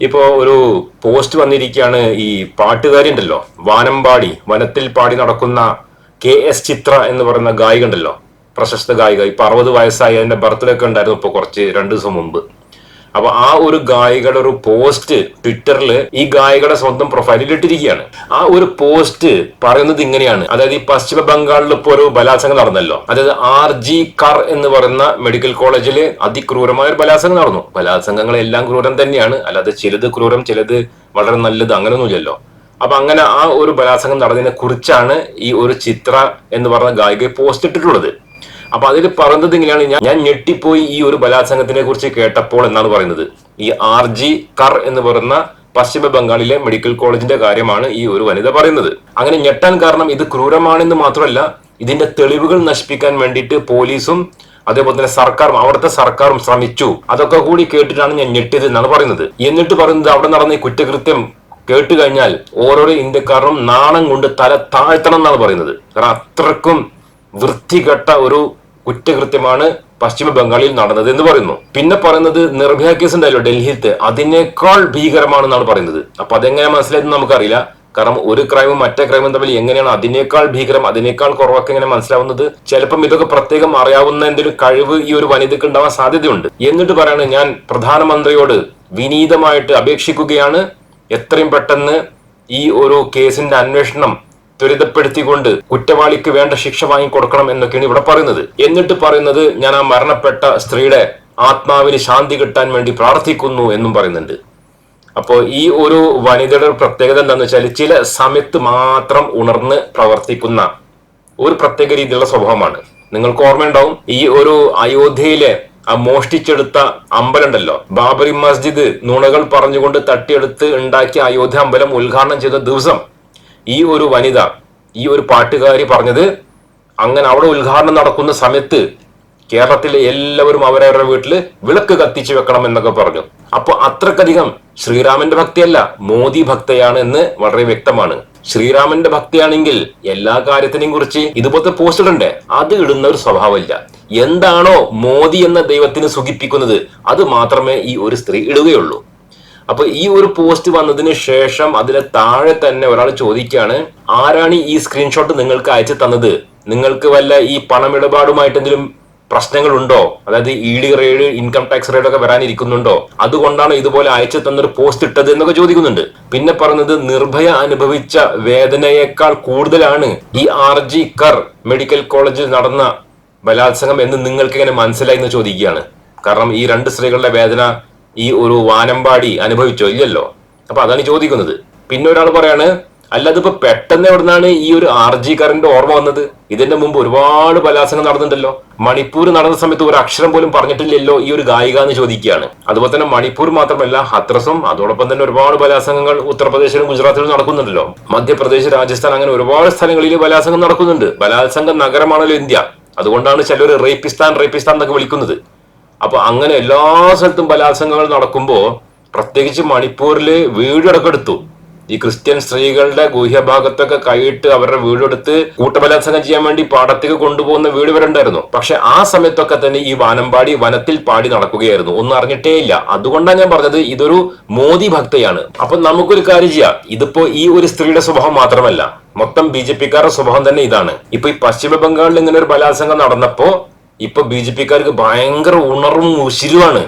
ഇപ്പോ ഒരു പോസ്റ്റ് വന്നിരിക്കുകയാണ് ഈ പാട്ടുകാരി ഉണ്ടല്ലോ വാനമ്പാടി വനത്തിൽ പാടി നടക്കുന്ന കെ എസ് ചിത്ര എന്ന് പറയുന്ന ഗായിക ഉണ്ടല്ലോ പ്രശസ്ത ഗായിക. ഇപ്പൊ അറുപത് വയസ്സായി അതിന്റെ ബർത്ത്ഡേ ഒക്കെ ഉണ്ടായിരുന്നു ഇപ്പൊ കുറച്ച് രണ്ടു ദിവസം മുമ്പ്. അപ്പൊ ആ ഒരു ഗായികയുടെ ഒരു പോസ്റ്റ് ട്വിറ്ററിൽ ഈ ഗായികയുടെ സ്വന്തം പ്രൊഫൈലിൽ ഇട്ടിരിക്കുകയാണ്. ആ ഒരു പോസ്റ്റ് പറയുന്നത് ഇങ്ങനെയാണ്. അതായത് ഈ പശ്ചിമ ബംഗാളിൽ ഇപ്പോൾ ഒരു ബലാത്സംഗം നടന്നല്ലോ. അതായത് ആർ ജി കർ എന്ന് പറയുന്ന മെഡിക്കൽ കോളേജിൽ അതിക്രൂരമായ ഒരു ബലാത്സംഗം നടന്നു. ബലാത്സംഗങ്ങൾ എല്ലാം ക്രൂരം തന്നെയാണ്. അല്ലാതെ ചിലത് ക്രൂരം ചിലത് വളരെ നല്ലത് അങ്ങനെയൊന്നുമില്ലല്ലോ. അപ്പൊ അങ്ങനെ ആ ഒരു ബലാത്സംഗം നടന്നതിനെ കുറിച്ചാണ് ഈ ഒരു ചിത്ര എന്ന് പറഞ്ഞ ഗായിക പോസ്റ്റ് ഇട്ടിട്ടുള്ളത്. അപ്പൊ അതിൽ പറഞ്ഞത് ഇങ്ങനെയാണ്. ഞാൻ ഞാൻ ഞെട്ടിപ്പോയി ഈ ഒരു ബലാത്സംഗത്തിനെ കുറിച്ച് കേട്ടപ്പോൾ എന്നാണ് പറയുന്നത്. ഈ ആർ ജി കർ എന്ന് പറയുന്ന പശ്ചിമ ബംഗാളിലെ മെഡിക്കൽ കോളേജിന്റെ കാര്യമാണ് ഈ ഒരു വനിത പറയുന്നത്. അങ്ങനെ ഞെട്ടാൻ കാരണം ഇത് ക്രൂരമാണെന്ന് മാത്രമല്ല ഇതിന്റെ തെളിവുകൾ നശിപ്പിക്കാൻ വേണ്ടിയിട്ട് പോലീസും അതേപോലെ തന്നെ സർക്കാരും അവിടുത്തെ സർക്കാരും ശ്രമിച്ചു. അതൊക്കെ കൂടി കേട്ടിട്ടാണ് ഞാൻ ഞെട്ടിയത് എന്നാണ് പറയുന്നത്. എന്നിട്ട് പറയുന്നത് അവിടെ നടന്ന ഈ കുറ്റകൃത്യം കേട്ട് കഴിഞ്ഞാൽ ഓരോരോ ഇന്ത്യക്കാരും നാണം കൊണ്ട് തല താഴ്ത്തണം എന്നാണ് പറയുന്നത്. കാരണം അത്രക്കും വൃത്തികെട്ട ഒരു കുറ്റകൃത്യമാണ് പശ്ചിമ ബംഗാളിൽ നടന്നത് എന്ന് പറയുന്നു. പിന്നെ പറയുന്നത് നിർഭയ കേസ് ഉണ്ടായല്ലോ ഡൽഹിയിലത്തെ. അതിനേക്കാൾ ഭീകരമാണെന്നാണ് പറയുന്നത്. അപ്പൊ അതെങ്ങനെ മനസ്സിലായെന്ന് നമുക്കറിയില്ല. കാരണം ഒരു ക്രൈമും മറ്റേ ക്രൈമും തമ്മിൽ എങ്ങനെയാണ് അതിനേക്കാൾ ഭീകരം അതിനേക്കാൾ കുറവൊക്കെ എങ്ങനെ മനസ്സിലാവുന്നത്? ചിലപ്പം ഇതൊക്കെ പ്രത്യേകം അറിയാവുന്ന എന്തെങ്കിലും കഴിവ് ഈ ഒരു വനിതയ്ക്ക് ഉണ്ടാവാൻ സാധ്യതയുണ്ട്. എന്നിട്ട് പറയാണ് ഞാൻ പ്രധാനമന്ത്രിയോട് വിനീതമായിട്ട് അപേക്ഷിക്കുകയാണ്. എത്രയും പെട്ടെന്ന് ഈ ഒരു കേസിന്റെ അന്വേഷണം ത്വരിതപ്പെടുത്തിക്കൊണ്ട് കുറ്റവാളിക്ക് വേണ്ട ശിക്ഷ വാങ്ങിക്കൊടുക്കണം എന്നൊക്കെയാണ് ഇവിടെ പറയുന്നത്. എന്നിട്ട് പറയുന്നത് ഞാൻ ആ മരണപ്പെട്ട സ്ത്രീയുടെ ആത്മാവിന് ശാന്തി കിട്ടാൻ വേണ്ടി പ്രാർത്ഥിക്കുന്നു എന്നും പറയുന്നുണ്ട്. അപ്പോൾ ഈ ഒരു വനിതയുടെ പ്രത്യേകത എന്താണെന്ന് വെച്ചാൽ ചില സമയത്ത് മാത്രം ഉണർന്ന് പ്രവർത്തിക്കുന്ന ഒരു പ്രത്യേക രീതിയിലുള്ള സ്വഭാവമാണ്. നിങ്ങൾക്ക് ഓർമ്മയുണ്ടാവും? ഈ ഒരു അയോധ്യയിലെ ആ മോഷ്ടിച്ചെടുത്ത അമ്പലമുണ്ടല്ലോ. ബാബറി മസ്ജിദ് നുണകൾ പറഞ്ഞുകൊണ്ട് തട്ടിയെടുത്ത് ഉണ്ടാക്കിയ അയോധ്യ അമ്പലം ഉദ്ഘാടനം ചെയ്ത ദിവസം ഈ ഒരു വനിത ഈ ഒരു പാട്ടുകാരി പറഞ്ഞത് അങ്ങനെ അവിടെ ഉദ്ഘാടനം നടക്കുന്ന സമയത്ത് കേരളത്തിലെ എല്ലാവരും അവരവരുടെ വീട്ടിൽ വിളക്ക് കത്തിച്ചു വെക്കണം എന്നൊക്കെ പറഞ്ഞു. അപ്പൊ അത്രക്കധികം ശ്രീരാമന്റെ ഭക്തിയല്ല മോദി ഭക്തയാണ് എന്ന് വളരെ വ്യക്തമാണ്. ശ്രീരാമന്റെ ഭക്തിയാണെങ്കിൽ എല്ലാ കാര്യത്തിനെയും കുറിച്ച് ഇതുപോലത്തെ പോസ്റ്റ് അത് ഇടുന്ന ഒരു സ്വഭാവമില്ല. എന്താണോ മോദി എന്ന ദൈവത്തിന് സുഖിപ്പിക്കുന്നത് അത് മാത്രമേ ഈ ഒരു സ്ത്രീ ഇടുകയുള്ളൂ. അപ്പൊ ഈ ഒരു പോസ്റ്റ് വന്നതിന് ശേഷം അതിലെ താഴെ തന്നെ ഒരാൾ ചോദിക്കുകയാണ് ആരാണ് ഈ സ്ക്രീൻഷോട്ട് നിങ്ങൾക്ക് അയച്ചു തന്നത്? നിങ്ങൾക്ക് വല്ല ഈ പണമിടപാടുമായിട്ട് എന്തെങ്കിലും പ്രശ്നങ്ങളുണ്ടോ? അതായത് E D raid income tax raid ഒക്കെ വരാനിരിക്കുന്നുണ്ടോ? അതുകൊണ്ടാണ് ഇതുപോലെ അയച്ചു തന്നൊരു പോസ്റ്റ് ഇട്ടത് എന്നൊക്കെ ചോദിക്കുന്നുണ്ട്. പിന്നെ പറഞ്ഞത് നിർഭയ അനുഭവിച്ച വേദനയേക്കാൾ കൂടുതലാണ് ഈ ആർ ജി കർ മെഡിക്കൽ കോളേജിൽ നടന്ന ബലാത്സംഗം എന്ന് നിങ്ങൾക്ക് എങ്ങനെ മനസ്സിലായി എന്ന് ചോദിക്കുകയാണ്. കാരണം ഈ രണ്ട് സ്ത്രീകളുടെ വേദന ഈ ഒരു വാനമ്പാടി അനുഭവിച്ചോ? ഇല്ലല്ലോ. അപ്പൊ അതാണ് ചോദിക്കുന്നത്. പിന്നെ ഒരാൾ പറയാണ് അല്ല അതിപ്പോ പെട്ടെന്ന് എവിടുന്നാണ് ഈ ഒരു ആർ ജി കറിന്റെ ഓർമ്മ വന്നത്? ഇതിന്റെ മുമ്പ് ഒരുപാട് ബലാസനം നടന്നിട്ടുണ്ടല്ലോ. മണിപ്പൂർ നടന്ന സമയത്ത് ഒരു അക്ഷരം പോലും പറഞ്ഞിട്ടില്ലല്ലോ ഈ ഒരു ഗായിക എന്ന് ചോദിക്കുകയാണ്. അതുപോലെ തന്നെ മണിപ്പൂർ മാത്രമല്ല ഹത്രസും അതോടൊപ്പം തന്നെ ഒരുപാട് ബലാസംഗങ്ങൾ ഉത്തർപ്രദേശിലും ഗുജറാത്തിലും നടക്കുന്നുണ്ടല്ലോ. മധ്യപ്രദേശ് രാജസ്ഥാൻ അങ്ങനെ ഒരുപാട് സ്ഥലങ്ങളിൽ ബലാസംഗം നടക്കുന്നുണ്ട്. ബലാത്സംഗ നഗരമാണല്ലോ ഇന്ത്യ. അതുകൊണ്ടാണ് ചിലർ റേപ്പിസ്ഥാൻ റേപ്പിസ്ഥാൻ എന്നൊക്കെ വിളിക്കുന്നത്. അപ്പൊ അങ്ങനെ എല്ലാ സ്ഥലത്തും ബലാത്സംഗങ്ങൾ നടക്കുമ്പോൾ പ്രത്യേകിച്ച് മണിപ്പൂരിൽ വീടടക്കെടുത്തു. ഈ ക്രിസ്ത്യൻ സ്ത്രീകളുടെ ഗുഹ്യഭാഗത്തൊക്കെ കൈയിട്ട് അവരുടെ വീടെടുത്ത് കൂട്ടബലാത്സംഗം ചെയ്യാൻ വേണ്ടി പാടത്തേക്ക് കൊണ്ടുപോകുന്ന വീട് വരെ ഉണ്ടായിരുന്നു. പക്ഷെ ആ സമയത്തൊക്കെ തന്നെ ഈ വാനമ്പാടി വനത്തിൽ പാടി നടക്കുകയായിരുന്നു. ഒന്നും അറിഞ്ഞിട്ടേ ഇല്ല. അതുകൊണ്ടാണ് ഞാൻ പറഞ്ഞത് ഇതൊരു മോദി ഭക്തയാണ്. അപ്പൊ നമുക്കൊരു കാര്യം ചെയ്യാം. ഇതിപ്പോ ഈ ഒരു സ്ത്രീയുടെ സ്വഭാവം മാത്രമല്ല മൊത്തം ബി ജെ പിക്കാരുടെ സ്വഭാവം തന്നെ ഇതാണ്. ഇപ്പൊ ഈ പശ്ചിമ ബംഗാളിൽ ഇങ്ങനെ ഒരു ബലാത്സംഗം നടന്നപ്പോ ഇപ്പൊ ബി ജെ പിക്കാർക്ക് ഭയങ്കര ഉണർവും ഉശിരുവാണ്.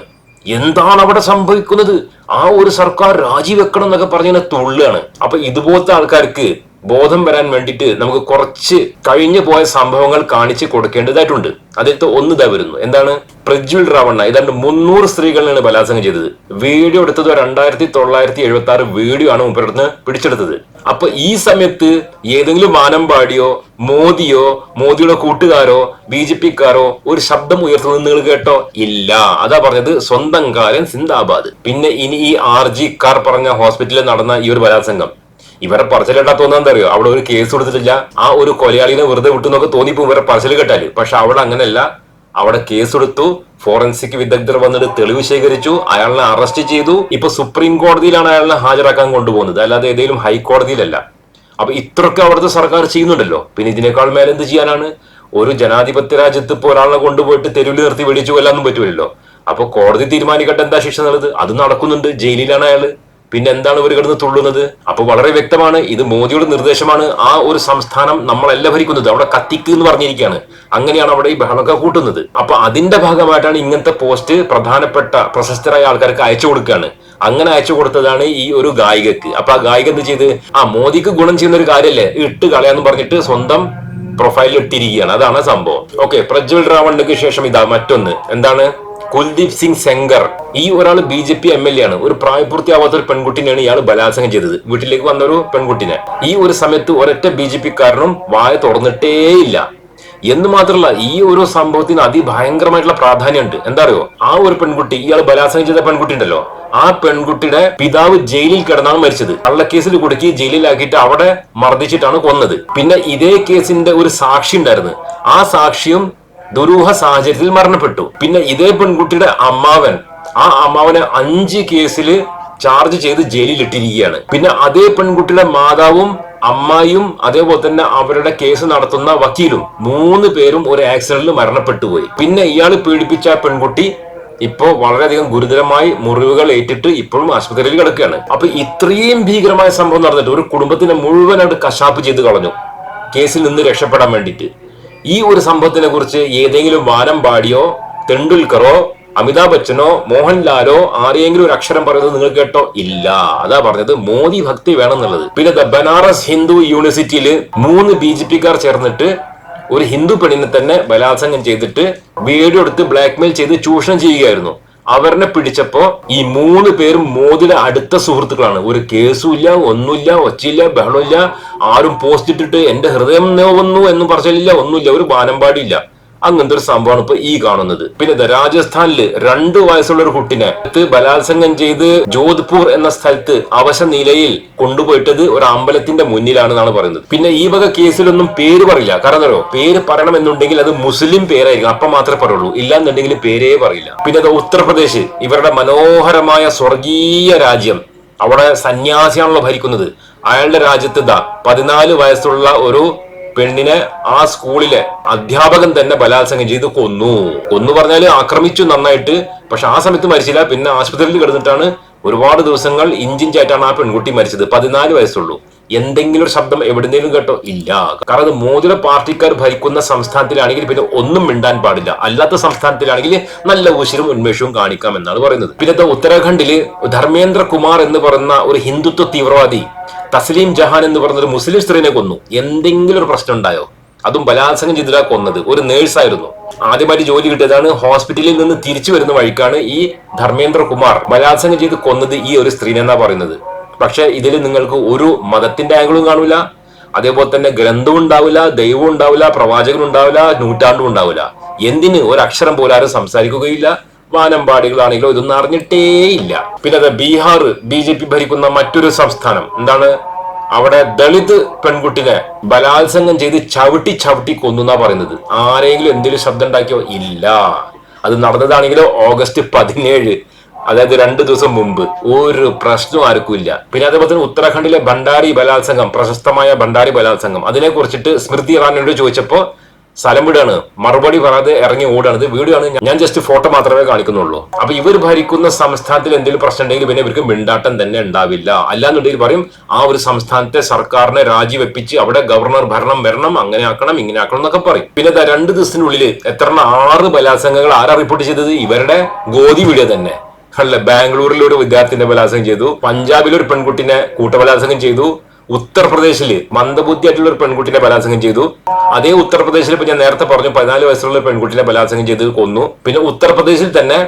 എന്താണ് അവിടെ സംഭവിക്കുന്നത്? ആ ഒരു സർക്കാർ രാജിവെക്കണം എന്നൊക്കെ പറഞ്ഞ തുള്ളുകയാണ്. അപ്പൊ ഇതുപോലത്തെ ആൾക്കാർക്ക് ബോധം വരാൻ വേണ്ടിയിട്ട് നമുക്ക് കുറച്ച് കഴിഞ്ഞു പോയ സംഭവങ്ങൾ കാണിച്ച് കൊടുക്കേണ്ടതായിട്ടുണ്ട്. അതിലത്തെ ഒന്ന് ഇതാ വരുന്നു. എന്താണ്? പ്രജ്വൽ രാവണ്ണ ഏതാണ്ട് മുന്നൂറ് സ്ത്രീകളാണ് ബലാത്സംഗം ചെയ്തത്. വീഡിയോ എടുത്തത് രണ്ടായിരത്തി തൊള്ളായിരത്തി എഴുപത്തി ആറ് വീഡിയോ ആണ് മുമ്പിടുന്ന് പിടിച്ചെടുത്തത്. അപ്പൊ ഈ സമയത്ത് ഏതെങ്കിലും മാനമ്പാടിയോ മോദിയോ മോദിയുടെ കൂട്ടുകാരോ ബി ജെ പിക്കാരോ ഒരു ശബ്ദം ഉയർത്തുന്നത് നിങ്ങൾ കേട്ടോ? ഇല്ല. അതാ പറഞ്ഞത് സ്വന്തം കാലം സിന്ദാബാദ്. പിന്നെ ഇനി ഈ ആർ ജി കാർ പറഞ്ഞ ഹോസ്പിറ്റലിൽ നടന്ന ഈ ഒരു ബലാത്സംഗം. ഇവരെ പറച്ചിലിട്ടാ എന്താ അറിയോ അവിടെ ഒരു കേസ് കൊടുത്തിട്ടില്ല. ആ ഒരു കൊലയാളിനെ വെറുതെ വിട്ടുന്നൊക്കെ തോന്നിപ്പോ ഇവരെ പറച്ചിൽ കേട്ടാൽ. പക്ഷെ അവിടെ അങ്ങനെയല്ല. അവിടെ കേസ് എടുത്തു. ഫോറൻസിക് വിദഗ്ധർ വന്നിട്ട് തെളിവ് ശേഖരിച്ചു. അയാളെ അറസ്റ്റ് ചെയ്തു. ഇപ്പൊ സുപ്രീം കോടതിയിലാണ് അയാളെ ഹാജരാക്കാൻ കൊണ്ടുപോകുന്നത്. അല്ലാതെ ഏതെങ്കിലും ഹൈക്കോടതിയിലല്ല അപ്പൊ ഇത്രയൊക്കെ അവിടുത്തെ സർക്കാർ ചെയ്യുന്നുണ്ടല്ലോ. പിന്നെ ഇതിനേക്കാൾ മേലെ എന്ത് ചെയ്യാനാണ്? ഒരു ജനാധിപത്യ രാജ്യത്ത് ഇപ്പോൾ ഒരാളെ കൊണ്ടുപോയിട്ട് തെരുവിൽ നിർത്തി വെടിച്ചു കൊല്ലാനൊന്നും പറ്റൂലല്ലോ. അപ്പൊ കോടതി തീരുമാനിക്കട്ടെ എന്താ ശിക്ഷ എന്നുള്ളത്? അത് നടക്കുന്നുണ്ട്. ജയിലിലാണ് അയാൾ. പിന്നെ എന്താണ് ഇവർ കിടന്ന് തുള്ളുന്നത്? അപ്പൊ വളരെ വ്യക്തമാണ് ഇത് മോദിയുടെ നിർദ്ദേശമാണ് ആ ഒരു സംസ്ഥാനം നമ്മളല്ല ഭരിക്കുന്നത് അവിടെ കത്തിക്ക് എന്ന് പറഞ്ഞിരിക്കുകയാണ്. അങ്ങനെയാണ് അവിടെ ഈ ബഹളമൊക്കെ കൂട്ടുന്നത്. അപ്പൊ അതിന്റെ ഭാഗമായിട്ടാണ് ഇങ്ങനത്തെ പോസ്റ്റ് പ്രധാനപ്പെട്ട പ്രശസ്തരായ ആൾക്കാർക്ക് അയച്ചു കൊടുക്കുകയാണ്. അങ്ങനെ അയച്ചു കൊടുത്തതാണ് ഈ ഒരു ഗായികക്ക്. അപ്പൊ ആ ഗായിക എന്ത് ചെയ്ത്? ആ മോദിക്ക് ഗുണം ചെയ്യുന്ന ഒരു കാര്യമല്ലേ ഇട്ട് കളയാന്ന് പറഞ്ഞിട്ട് സ്വന്തം പ്രൊഫൈലിൽ ഇട്ടിരിക്കുകയാണ്. അതാണ് സംഭവം. ഓക്കെ പ്രജ്വൽ റാവണ്ണക്ക് ശേഷം ഇതാ മറ്റൊന്ന്. എന്താണ്? കുൽദീപ് സിംഗ് സെങ്കർ ഈ ഒരാൾ B J P M L A ആണ്. ഒരു പ്രായപൂർത്തിയാവാത്ത ഒരു പെൺകുട്ടിനെയാണ് ഇയാൾ ബലാത്സംഗം ചെയ്തത്. വീട്ടിലേക്ക് വന്ന ഒരു പെൺകുട്ടിനെ. ഈ ഒരു സമയത്ത് ഒരൊറ്റ ബി ജെ പി കാരനും വായ തുറന്നിട്ടേയില്ല. എന്ന് മാത്രമല്ല ഈ ഒരു സംഭവത്തിന് അതിഭയങ്കരമായിട്ടുള്ള പ്രാധാന്യമുണ്ട്. എന്താ അറിയോ ആ ഒരു പെൺകുട്ടി ഇയാൾ ബലാത്സംഗം ചെയ്ത പെൺകുട്ടി ഉണ്ടല്ലോ ആ പെൺകുട്ടിയുടെ പിതാവ് ജയിലിൽ കിടന്നാണ് മരിച്ചത്. കള്ളക്കേസിൽ കുടുക്കി ജയിലിലാക്കിയിട്ട് അവിടെ മർദ്ദിച്ചിട്ടാണ് കൊന്നത്. പിന്നെ ഇതേ കേസിന്റെ ഒരു സാക്ഷി ഉണ്ടായിരുന്നു. ആ സാക്ഷിയും ദുരൂഹ സാഹചര്യത്തിൽ മരണപ്പെട്ടു. പിന്നെ ഇതേ പെൺകുട്ടിയുടെ അമ്മാവൻ ആ അമ്മാവനെ അഞ്ച് കേസിൽ ചാർജ് ചെയ്ത് ജയിലിലിട്ടിരിക്കുകയാണ്. പിന്നെ അതേ പെൺകുട്ടിയുടെ മാതാവും അമ്മായിയും അതേപോലെ തന്നെ അവരുടെ കേസ് നടത്തുന്ന വക്കീലും മൂന്ന് പേരും ഒരു ആക്സിഡന്റിൽ മരണപ്പെട്ടു പോയി. പിന്നെ ഇയാൾ പീഡിപ്പിച്ച പെൺകുട്ടി ഇപ്പോ വളരെയധികം ഗുരുതരമായി മുറിവുകൾ ഏറ്റിട്ട് ഇപ്പോഴും ആശുപത്രിയിൽ കിടക്കുകയാണ്. അപ്പൊ ഇത്രയും ഭീകരമായ സംഭവം നടന്നിട്ട് ഒരു കുടുംബത്തിനെ മുഴുവനായിട്ട് കശാപ്പ് ചെയ്ത് കളഞ്ഞു. കേസിൽ നിന്ന് രക്ഷപ്പെടാൻ വേണ്ടിയിട്ട്. ഈ ഒരു സംഭവത്തിനെ കുറിച്ച് ഏതെങ്കിലും വാനമ്പാടിയോ തെണ്ടുൽക്കറോ അമിതാഭ് ബച്ചനോ മോഹൻലാലോ ആരെയെങ്കിലും ഒരു അക്ഷരം പറയുന്നത് നിങ്ങൾ കേട്ടോ? ഇല്ല. അതാ പറഞ്ഞത് മോദി ഭക്തി വേണം എന്നുള്ളത് പിന്നെ ദ ബനാറസ് ഹിന്ദു യൂണിവേഴ്സിറ്റിയിൽ മൂന്ന് ബി ജെ പിക്കാർ ചേർന്നിട്ട് ഒരു ഹിന്ദു പെണ്ണിനെ തന്നെ ബലാത്സംഗം ചെയ്തിട്ട് വീഡിയോ എടുത്ത് ബ്ലാക്ക്മെയിൽ ചെയ്ത് ചൂഷണം ചെയ്യുകയായിരുന്നു. അവരെ പിടിച്ചപ്പോ ഈ മൂന്ന് പേരും മോദിയുടെ അടുത്ത സുഹൃത്തുക്കളാണ്. ഒരു കേസും ഇല്ല ഒന്നുമില്ല ഒച്ചയില്ല ബഹളമില്ല. ആരും പോസ്റ്റ് ഇട്ടിട്ട് എന്റെ ഹൃദയം നോവുന്നു എന്ന് പറഞ്ഞില്ല ഒന്നുമില്ല ഒരു ബാനമ്പാടിയില്ല അങ്ങനത്തെ ഒരു സംഭവമാണ് ഇപ്പൊ ഈ കാണുന്നത്. പിന്നെ രാജസ്ഥാനിൽ രണ്ടു വയസ്സുള്ള ഒരു കുട്ടിനെ ബലാത്സംഗം ചെയ്ത് ജോധ്പൂർ എന്ന സ്ഥലത്ത് അവശ നിലയിൽ കൊണ്ടുപോയിട്ടത് ഒരു അമ്പലത്തിന്റെ മുന്നിലാണെന്നാണ് പറയുന്നത്. പിന്നെ ഈ വക കേസിലൊന്നും പേര് പറയില്ല. കാരണം അറിയോ പേര് പറയണമെന്നുണ്ടെങ്കിൽ അത് മുസ്ലിം പേരായിരിക്കും അപ്പൊ മാത്രമേ പറയുള്ളൂ. ഇല്ലാന്നുണ്ടെങ്കിൽ പേരേ പറയില്ല. പിന്നെ ഉത്തർപ്രദേശ് ഇവരുടെ മനോഹരമായ സ്വർഗീയ രാജ്യം. അവിടെ സന്യാസിയാണല്ലോ ഭരിക്കുന്നത്. അയാളുടെ രാജ്യത്ത് ഇതാ പതിനാല് വയസ്സുള്ള ഒരു പെണ്ണിനെ ആ സ്കൂളിലെ അധ്യാപകൻ തന്നെ ബലാത്സംഗം ചെയ്ത് കൊന്നു. കൊന്നു പറഞ്ഞാൽ ആക്രമിച്ചു നന്നായിട്ട്. പക്ഷെ ആ സമയത്ത് മരിച്ചില്ല. പിന്നെ ആശുപത്രിയിൽ കിടന്നിട്ടാണ് ഒരുപാട് ദിവസങ്ങൾ ഇഞ്ചിഞ്ചായിട്ടാണ് ആ പെൺകുട്ടി മരിച്ചത്. പതിനാല് വയസ്സുള്ളൂ. എന്തെങ്കിലും ഒരു ശബ്ദം എവിടുന്നേലും കേട്ടോ? ഇല്ല. കാരണം അത് മോദിയുടെ പാർട്ടിക്കാർ ഭരിക്കുന്ന സംസ്ഥാനത്തിലാണെങ്കിൽ പിന്നെ ഒന്നും മിണ്ടാൻ പാടില്ല. അല്ലാത്ത സംസ്ഥാനത്തിലാണെങ്കിൽ നല്ല ഊശിരും ഉന്മേഷവും കാണിക്കാം എന്നാണ് പറയുന്നത്. പിന്നെ ഉത്തരാഖണ്ഡിൽ ധർമ്മേന്ദ്ര കുമാർ എന്ന് പറയുന്ന ഒരു ഹിന്ദുത്വ തീവ്രവാദി തസ്ലീം ജഹാൻ എന്ന് പറഞ്ഞൊരു മുസ്ലിം സ്ത്രീനെ കൊന്നു. എന്തെങ്കിലും ഒരു പ്രശ്നം ഉണ്ടായോ? അതും ബലാത്സംഗം ചെയ്തിട്ടാ കൊന്നത്. ഒരു നേഴ്സായിരുന്നു ആദ്യമായിട്ട് ജോലി കിട്ടിയതാണ് ഹോസ്പിറ്റലിൽ നിന്ന് തിരിച്ചു വരുന്ന വഴിക്കാണ് ഈ ധർമ്മേന്ദ്ര കുമാർ ബലാത്സംഗം ചെയ്ത് കൊന്നത് ഈ ഒരു സ്ത്രീനെന്നാ പറയുന്നത്. പക്ഷെ ഇതിൽ നിങ്ങൾക്ക് ഒരു മതത്തിന്റെ ആംഗിളും കാണൂല. അതേപോലെ തന്നെ ഗ്രന്ഥവും ഉണ്ടാവില്ല ദൈവവും ഉണ്ടാവില്ല പ്രവാചകനും ഉണ്ടാവില്ല നൂറ്റാണ്ടും ഉണ്ടാവില്ല. എന്തിന് ഒരു അക്ഷരം പോലും സംസാരിക്കുകയില്ല. വാനമ്പാടികളാണെങ്കിലോ ഇതൊന്നും അറിഞ്ഞിട്ടേ ഇല്ല പിന്നെ അത് ബീഹാർ ബി ജെ പി ഭരിക്കുന്ന മറ്റൊരു സംസ്ഥാനം. എന്താണ്? അവിടെ ദളിത് പെൺകുട്ടിനെ ബലാത്സംഗം ചെയ്ത് ചവിട്ടി ചവിട്ടി കൊന്നു എന്നാ പറയുന്നത്. ആരെങ്കിലും എന്തെങ്കിലും ശബ്ദം ഉണ്ടാക്കിയോ? ഇല്ല. അത് നടന്നതാണെങ്കിലോ ഓഗസ്റ്റ് പതിനേഴ്. അതായത് രണ്ടു ദിവസം മുമ്പ്. ഒരു പ്രശ്നവും ആർക്കും ഇല്ല. പിന്നെ അതേപോലെ തന്നെ ഉത്തരാഖണ്ഡിലെ ഭണ്ഡാരി ബലാത്സംഗം പ്രശസ്തമായ ഭണ്ഡാരി ബലാത്സംഗം. അതിനെ കുറിച്ചിട്ട് സ്മൃതി ഇറാനിയോട് ചോദിച്ചപ്പോ സ്ഥലം വിടാണ്. മറുപടി പറയാതെ ഇറങ്ങി ഓടാണ് ആണ് ഞാൻ ജസ്റ്റ് ഫോട്ടോ മാത്രമേ കാണിക്കുന്നുള്ളൂ. അപ്പൊ ഇവർ ഭരിക്കുന്ന സംസ്ഥാനത്തിൽ എന്തെങ്കിലും പ്രശ്നം ഉണ്ടെങ്കിൽ പിന്നെ ഇവർക്ക് മിണ്ടാട്ടം തന്നെ ഉണ്ടാവില്ല. അല്ലാന്നുണ്ടെങ്കിൽ പറയും ആ ഒരു സംസ്ഥാനത്തെ സർക്കാരിനെ രാജിവെപ്പിച്ച് അവിടെ ഗവർണർ ഭരണം വരണം അങ്ങനെ ആക്കണം ഇങ്ങനെ ആക്കണം എന്നൊക്കെ പറയും. പിന്നെ രണ്ട് ദിവസത്തിനുള്ളിൽ എത്ര ആറ് ബലാത്സംഗങ്ങൾ ആരാ റിപ്പോർട്ട് ചെയ്തത്? ഇവരുടെ ഗോതി വീഡിയോ തന്നെ. അല്ല ബാംഗ്ലൂരിൽ ഒരു വിദ്യാർത്ഥിനെ ബലാത്സംഗം ചെയ്തു. പഞ്ചാബിൽ ഒരു പെൺകുട്ടിനെ കൂട്ടബലാത്സംഗം ചെയ്തു. ഉത്തർപ്രദേശിൽ മന്ദബുദ്ധിയായിട്ടുള്ള ഒരു പെൺകുട്ടിനെ ബലാത്സംഗം ചെയ്തു. അതേ ഉത്തർപ്രദേശിൽ ഇപ്പൊ ഞാൻ നേരത്തെ പറഞ്ഞു പതിനാല് വയസ്സുള്ള പെൺകുട്ടിനെ ബലാത്സംഗം ചെയ്ത് കൊന്നു. പിന്നെ ഉത്തർപ്രദേശിൽ തന്നെ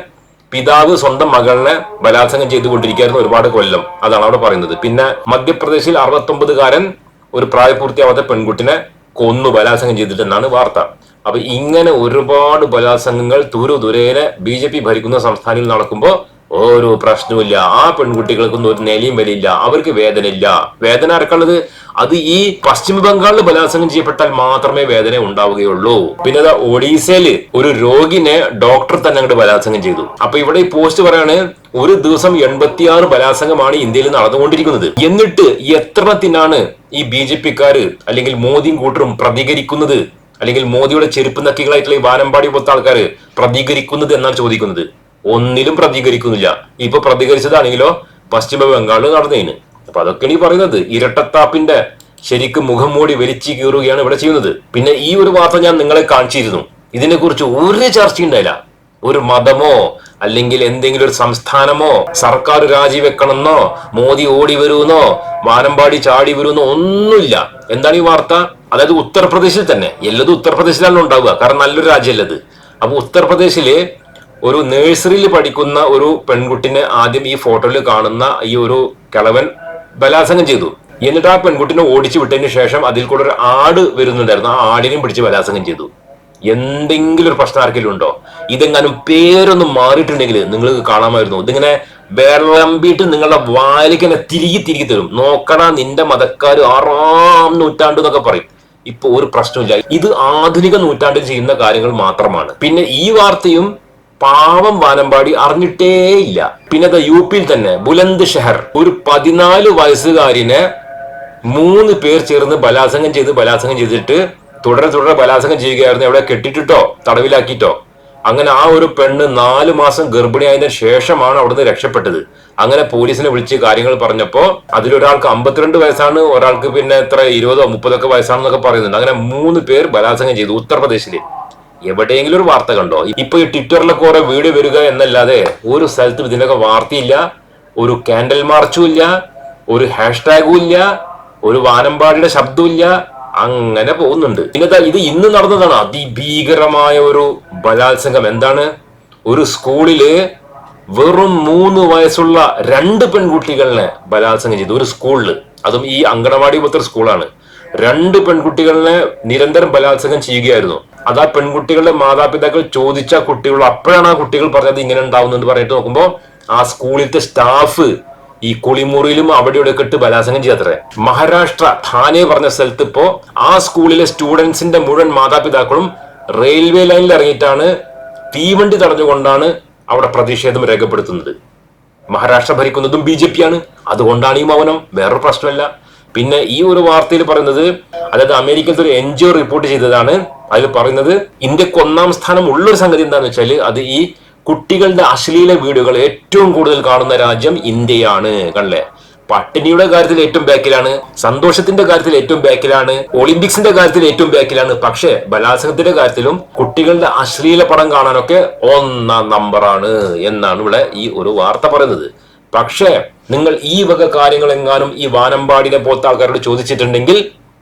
പിതാവ് സ്വന്തം മകളിനെ ബലാത്സംഗം ചെയ്തുകൊണ്ടിരിക്കുകയായിരുന്നു ഒരുപാട് കൊല്ലം. അതാണ് അവിടെ പറയുന്നത്. പിന്നെ മധ്യപ്രദേശിൽ അറുപത്തൊമ്പതുകാരൻ ഒരു പ്രായപൂർത്തിയാവാത്ത പെൺകുട്ടിനെ കൊന്നു ബലാത്സംഗം ചെയ്തിട്ടെന്നാണ് വാർത്ത. അപ്പൊ ഇങ്ങനെ ഒരുപാട് ബലാത്സംഗങ്ങൾ ദൂരെ ദൂരേനെ ബി ജെ പി ഭരിക്കുന്ന സംസ്ഥാനങ്ങളിൽ നടക്കുമ്പോൾ ഒരു പ്രശ്നവുമില്ല. ആ പെൺകുട്ടികൾക്കൊന്നും ഒരു നിലയും വിലയില്ല. അവർക്ക് വേദന ഇല്ല വേദന ആർക്കുള്ളത് അത് ഈ പശ്ചിമ ബംഗാളിൽ ബലാത്സംഗം ചെയ്യപ്പെട്ടാൽ മാത്രമേ വേദന ഉണ്ടാവുകയുള്ളൂ. പിന്നെ അതാ ഒഡീസയിൽ ഒരു രോഗിനെ ഡോക്ടർ തന്നെ അങ്ങോട്ട് ബലാത്സംഗം ചെയ്തു. അപ്പൊ ഇവിടെ ഈ പോസ്റ്റ് പറയാണ് ഒരു ദിവസം എൺപത്തിയാറ് ബലാത്സംഗമാണ് ഇന്ത്യയിൽ നടന്നുകൊണ്ടിരിക്കുന്നത്. എന്നിട്ട് എത്രത്തിനാണ് ഈ ബി ജെ പിക്കാര് അല്ലെങ്കിൽ മോദിയും കൂട്ടരും പ്രതികരിക്കുന്നത്? അല്ലെങ്കിൽ മോദിയുടെ ചെരുപ്പ് നക്കികളായിട്ടുള്ള ഈ വാനമ്പാടി പോലത്തെ ആൾക്കാർ പ്രതികരിക്കുന്നത് എന്നാണ് ചോദിക്കുന്നത്. ഒന്നിലും പ്രതികരിക്കുന്നില്ല. ഇപ്പൊ പ്രതികരിച്ചതാണെങ്കിലോ പശ്ചിമ ബംഗാളിൽ നടന്നതിന് അപ്പൊ അതൊക്കെ ഈ പറയുന്നത് ഇരട്ടത്താപ്പിന്റെ ശരിക്കും മുഖം മൂടി വലിച്ചു കീറുകയാണ് ഇവിടെ ചെയ്യുന്നത്. പിന്നെ ഈ ഒരു വാർത്ത ഞാൻ നിങ്ങളെ കാണിച്ചിരുന്നു. ഇതിനെക്കുറിച്ച് ഒരു ചർച്ചയുണ്ടായില്ല ഒരു മതമോ അല്ലെങ്കിൽ എന്തെങ്കിലും ഒരു സംസ്ഥാനമോ സർക്കാർ രാജിവെക്കണമെന്നോ മോദി ഓടി വരുമെന്നോ മാനമ്പാടി ചാടി വരുമെന്നോ ഒന്നുമില്ല. എന്താണ് ഈ വാർത്ത? അതായത് ഉത്തർപ്രദേശിൽ തന്നെ. എല്ലതും ഉത്തർപ്രദേശിലാണ് ഉണ്ടാവുക. കാരണം നല്ലൊരു രാജ്യമല്ലത് അപ്പൊ ഉത്തർപ്രദേശിൽ ഒരു നഴ്സറിയിൽ പഠിക്കുന്ന ഒരു പെൺകുട്ടിനെ ആദ്യം ഈ ഫോട്ടോയിൽ കാണുന്ന ഈ ഒരു കിളവൻ ബലാത്സംഗം ചെയ്തു. എന്നിട്ട് ആ പെൺകുട്ടിനെ ഓടിച്ചു വിട്ടതിന് ശേഷം അതിൽ കൂടെ ഒരു ആട് വരുന്നുണ്ടായിരുന്നു. ആ ആടിനെയും പിടിച്ച് ബലാത്സംഗം ചെയ്തു. എന്തെങ്കിലും ഒരു പ്രശ്നം ആർക്കെങ്കിലും ഉണ്ടോ? ഇതെങ്ങാനും പേരൊന്നും മാറിയിട്ടുണ്ടെങ്കിൽ നിങ്ങൾക്ക് കാണാമായിരുന്നു. ഇതിങ്ങനെ വിളമ്പിയിട്ട് നിങ്ങളുടെ വായിലേക്ക് തന്നെ തിരികെ തിരികെ തരും. നോക്കണ നിന്റെ മതക്കാർ ആറാം നൂറ്റാണ്ട് എന്നൊക്കെ പറയും. ഇപ്പൊ ഒരു പ്രശ്നമില്ല ഇത് ആധുനിക നൂറ്റാണ്ടിൽ ചെയ്യുന്ന കാര്യങ്ങൾ മാത്രമാണ്. പിന്നെ ഈ വാർത്തയും പാവം വാനമ്പാടി അറിഞ്ഞിട്ടേയില്ല. പിന്നെ അത് യു പിയിൽ തന്നെ ബുലന്ദ് ഷെഹർ ഒരു പതിനാല് വയസ്സുകാരിനെ മൂന്ന് പേർ ചേർന്ന് ബലാത്സംഗം ചെയ്ത് ബലാത്സംഗം ചെയ്തിട്ട് തുടരെ തുടരെ ബലാത്സംഗം ചെയ്യുകയായിരുന്നു. എവിടെ കെട്ടിട്ടിട്ടോ? തടവിലാക്കിയിട്ടോ? അങ്ങനെ ആ ഒരു പെണ്ണ് നാല് മാസം ഗർഭിണിയായതിനു ശേഷമാണ് അവിടുന്ന് രക്ഷപ്പെട്ടത്. അങ്ങനെ പോലീസിനെ വിളിച്ച് കാര്യങ്ങൾ പറഞ്ഞപ്പോ അതിലൊരാൾക്ക് അമ്പത്തിരണ്ട് വയസ്സാണ് ഒരാൾക്ക് പിന്നെ എത്ര ഇരുപതോ മുപ്പതൊക്കെ വയസ്സാണെന്നൊക്കെ പറയുന്നുണ്ട്. അങ്ങനെ മൂന്ന് പേർ ബലാത്സംഗം ചെയ്തു ഉത്തർപ്രദേശിൽ. എവിടെയെങ്കിലും ഒരു വാർത്ത കണ്ടോ? ഇപ്പൊ ഈ ട്വിറ്ററിലൊക്കെ ഓരോ വീഡിയോ വരിക എന്നല്ലാതെ ഒരു സ്ഥലത്തും ഇതിനൊക്കെ വാർത്തയില്ല ഒരു കാൻഡൽ മാർച്ചും ഇല്ല ഒരു ഹാഷ്ടാഗും ഇല്ല ഒരു വാനമ്പാടിയുടെ ശബ്ദവും ഇല്ല അങ്ങനെ പോകുന്നുണ്ട്. പിന്നെ ഇത് ഇന്ന് നടന്നതാണ് അതിഭീകരമായ ഒരു ബലാത്സംഗം. എന്താണ്? ഒരു സ്കൂളിൽ വെറും മൂന്ന് വയസ്സുള്ള രണ്ട് പെൺകുട്ടികളെ ബലാത്സംഗം ചെയ്തു ഒരു സ്കൂളിൽ. അതും ഈ അങ്കണവാടി പോലത്തെ സ്കൂളാണ്. രണ്ട് പെൺകുട്ടികളെ നിരന്തരം ബലാത്സംഗം ചെയ്യുകയായിരുന്നു. അത് ആ പെൺകുട്ടികളുടെ മാതാപിതാക്കൾ ചോദിച്ച കുട്ടികൾ അപ്പോഴാണ് ആ കുട്ടികൾ പറഞ്ഞത് ഇങ്ങനെ ഉണ്ടാവുന്നത് പറഞ്ഞിട്ട് നോക്കുമ്പോൾ ആ സ്കൂളിലത്തെ സ്റ്റാഫ് ഈ കുളിമുറിയിലും അവിടെ ഇവിടെ ഇട്ട് ബലാത്സംഗം ചെയ്യാത്രേ മഹാരാഷ്ട്ര ധാനെ പറഞ്ഞ സ്ഥലത്ത് ഇപ്പോ ആ സ്കൂളിലെ സ്റ്റുഡൻസിന്റെ മുഴുവൻ മാതാപിതാക്കളും റെയിൽവേ ലൈനിൽ ഇറങ്ങിയിട്ടാണ് തീവണ്ടി തടഞ്ഞുകൊണ്ടാണ് അവിടെ പ്രതിഷേധം രേഖപ്പെടുത്തുന്നത്. മഹാരാഷ്ട്ര ഭരിക്കുന്നതും ബി ജെ പി ആണ്. അതുകൊണ്ടാണ് ഈ മൗനം. വേറൊരു പ്രശ്നമല്ല പിന്നെ ഈ ഒരു വാർത്തയിൽ പറയുന്നത് അതായത് അമേരിക്കത്തെ ഒരു എൻ ജി ഒ റിപ്പോർട്ട് ചെയ്തതാണ്. അതിൽ പറയുന്നത് ഇന്ത്യയ്ക്ക് ഒന്നാം സ്ഥാനം ഉള്ളൊരു സംഗതി എന്താണെന്ന് വെച്ചാൽ അത് ഈ കുട്ടികളുടെ അശ്ലീല വീഡിയോകൾ ഏറ്റവും കൂടുതൽ കാണുന്ന രാജ്യം ഇന്ത്യയാണ് കണ്ടല്ലേ? പട്ടിണിയുടെ കാര്യത്തിൽ ഏറ്റവും ബാക്കിലാണ് സന്തോഷത്തിന്റെ കാര്യത്തിൽ ഏറ്റവും ബാക്കിലാണ് ഒളിമ്പിക്സിന്റെ കാര്യത്തിൽ ഏറ്റവും ബാക്കിലാണ്. പക്ഷേ ബലാത്സംഗത്തിന്റെ കാര്യത്തിലും കുട്ടികളുടെ അശ്ലീല പടം കാണാനൊക്കെ ഒന്നാം നമ്പറാണ് എന്നാണ് ഇവിടെ ഈ ഒരു വാർത്ത പറയുന്നത്. പക്ഷേ നിങ്ങൾ ഈ വക കാര്യങ്ങൾ എങ്ങാനും ഈ വാനമ്പാടിനെ പോലത്തെ ആൾക്കാരോട് ചോദിച്ചിട്ടുണ്ടെങ്കിൽ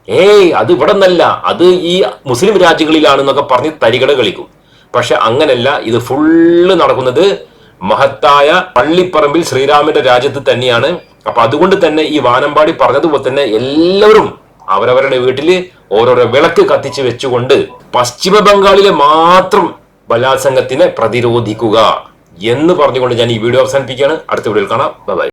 ഏയ് അത് ഇവിടെ നിന്നല്ല അത് ഈ മുസ്ലിം രാജ്യങ്ങളിലാണെന്നൊക്കെ പറഞ്ഞ് തരികട കളിക്കും. പക്ഷെ അങ്ങനല്ല ഇത് ഫുള്ള് നടക്കുന്നത് മഹത്തായ പള്ളിപ്പറമ്പിൽ ശ്രീരാമന്റെ രാജ്യത്ത് തന്നെയാണ്. അപ്പൊ അതുകൊണ്ട് തന്നെ ഈ വാനമ്പാടി പറഞ്ഞതുപോലെ തന്നെ എല്ലാവരും അവരവരുടെ വീട്ടിൽ ഓരോരോ വിളക്ക് കത്തിച്ച് വെച്ചുകൊണ്ട് പശ്ചിമ ബംഗാളിലെ മാത്രം ബലാത്സംഗത്തിനെ പ്രതിരോധിക്കുക. എന്ന് പറഞ്ഞുകൊണ്ട് ഞാൻ ഈ വീഡിയോ അവസാനിപ്പിക്കുകയാണ്. അടുത്ത വീഡിയോയിൽ കാണാം. ബൈ